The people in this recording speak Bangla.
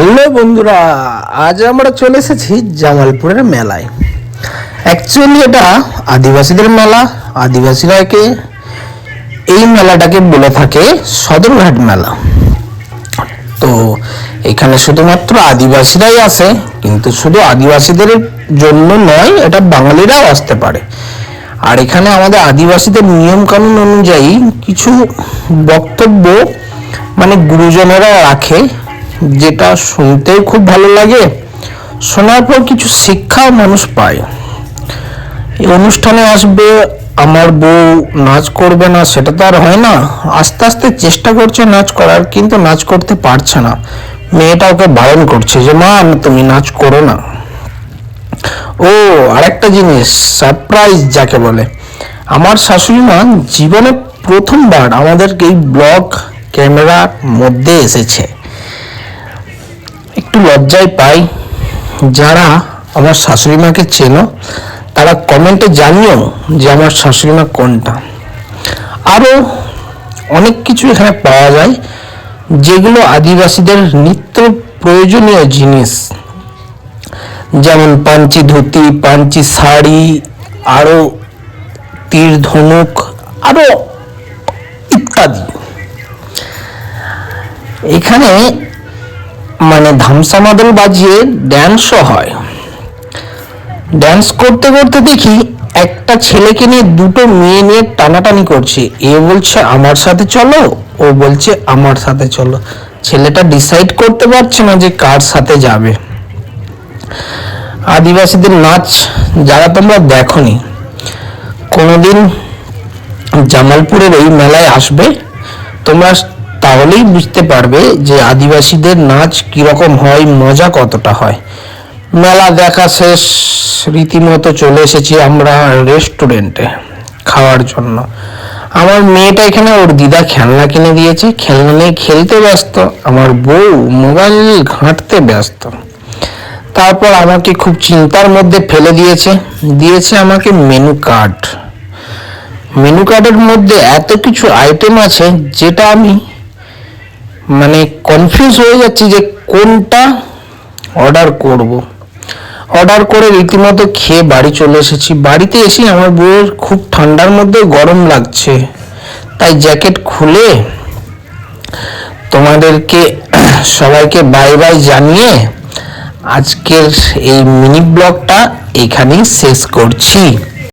হ্যালো বন্ধুরা, আজ আমরা চলে এসেছি জামালপুরের মেলায়। অ্যাকচুয়ালি এটা আদিবাসীদের মেলা, আদিবাসীরা একে এই মেলাটাকে বলে থাকে সদরঘাট মেলা। তো এখানে শুধুমাত্র আদিবাসীরাই আসে, কিন্তু শুধু আদিবাসীদের জন্য নয়, এটা বাঙালিরাও আসতে পারে। আর এখানে আমাদের আদিবাসীদের নিয়ম কানুন অনুযায়ী কিছু বক্তব্য মানে গুরুজনেরা রাখে যেটা শুনতেও খুব ভালো লাগে, শোনার পর কিছু শিক্ষাও মানুষ পায়। এই অনুষ্ঠানে আসবে, আমার বউ নাচ করবে না, সেটা তো আর হয় না। আস্তে আস্তে চেষ্টা করছে নাচ করার, কিন্তু নাচ করতে পারছে না। মেয়েটা ওকে বারণ করছে যে, মা তুমি নাচ করো না। ও, আরেকটা জিনিস সারপ্রাইজ যাকে বলে। আমার শাশুড়ি মা জীবনে প্রথমবার আমাদেরকে এই ব্লগ ক্যামেরার মধ্যে এসেছে। একটু লজ্জায় পাই। যারা আমার শাশুড়ি মাকে চেনো, তারা কমেন্টে জানিও যে আমার শাশুড়ি মা কোনটা। আরও অনেক কিছু এখানে পাওয়া যায়, যেগুলো আদিবাসীদের নিত্য প্রয়োজনীয় জিনিস। যেমন পাঞ্চি ধুতি, পাঞ্চি শাড়ি আরও তীর ধনুক আরও ইত্যাদি। এখানে মানে ধামসা মাদল বাজিয়ে ড্যান্সও হয়। ড্যান্স করতে করতে দেখি একটা ছেলেকে নিয়ে দুটো মেয়ে নিয়ে টানাটানি করছে। এ বলছে, আমার সাথে চলো। ও বলছে, আমার সাথে চলো। ছেলেটা ডিসাইড করতে পারছে না যে কার সাথে যাবে। আদিবাসীদের নাচ যারা তোমরা দেখনি, কোনোদিন জামালপুরের এই মেলায় আসবে, তোমরা তাহলেই বুঝতে পারবে যে আদিবাসীদের নাচ কীরকম হয়, মজা কতটা হয়। মেলা দেখা শেষ, রীতিমতো চলে এসেছি আমরা রেস্টুরেন্টে খাওয়ার জন্য। আমার মেয়েটা এখানে ওর দিদা খেলনা কিনে দিয়েছে। খেলনা নিয়ে খেলতে ব্যস্ত, আমার বউ মোবাইল ঘাঁটতে ব্যস্ত। তারপর আমাকে খুব চিন্তার মধ্যে ফেলে দিয়েছে। দিয়েছে আমাকে মেনু কার্ড। মেনু কার্ডের মধ্যে এত কিছু আইটেম আছে, যেটা আমি মানে কনফিউজ হয়ে যাচ্ছি যে কোনটা অর্ডার করব। অর্ডার করে রীতিমতো খেয়ে বাড়ি চলে এসেছি। বাড়িতে এসে আমার বউয়ের খুব ঠান্ডার মধ্যে গরম লাগছে। তাই জ্যাকেট খুলে তোমাদেরকে সবাইকে বাই বাই জানিয়ে আজকের এই মিনি ব্লগটা এখানেই শেষ করছি।